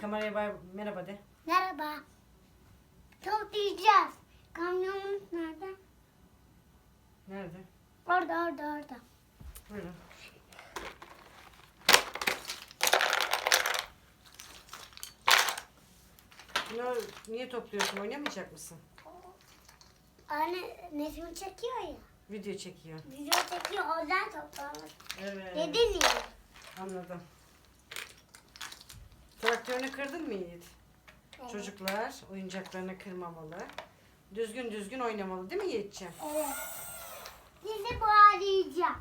kameraya bay merhaba de. Merhaba. Toplayacağız. Kamyonumuz nerede? Nerede? Orada orada orada. Buyurun. Bunları niye topluyorsun? Oynamayacak mısın? Anne resmi çekiyor ya. Video çekiyor. Video çekiyor o yüzden toplamış. Evet. Dedin ya. Anladım. Traktörünü kırdın mı Yiğit? Evet. Çocuklar oyuncaklarını kırmamalı. Düzgün düzgün oynamalı değil mi Yiğit'ciğim? Evet. Sizi bağlayacağım.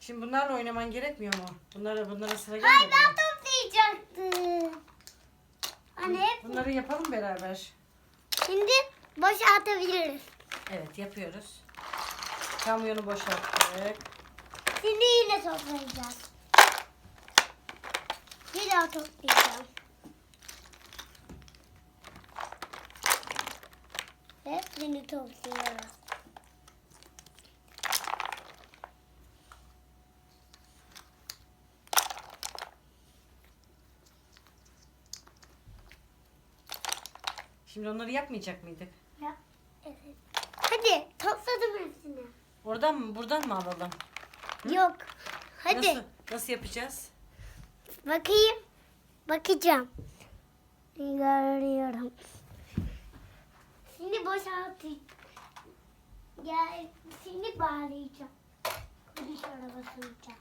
Şimdi bunlarla oynaman gerekmiyor mu? Bunlara bunlara sıra Hayır gelmedi ben mi? toplayacaktım. Anne hep Bunları yapalım beraber. şimdi boşaltabiliriz. Evet yapıyoruz. Kamyonu boşalttık. Şimdi yine toplayacağız. Bir daha toplayacağım. Hepsini topluyoruz. Şimdi onları yapmayacak mıydık? Ya, evet. Hadi topladım hepsini. Oradan mı buradan mı alalım? Yok. Hadi Nasıl, nasıl yapacağız? Bakayım. Bakacağım. Görüyorum. Şimdi boşaltayım. Gel, şimdi bağlayacağım. Bir şöyle basınca.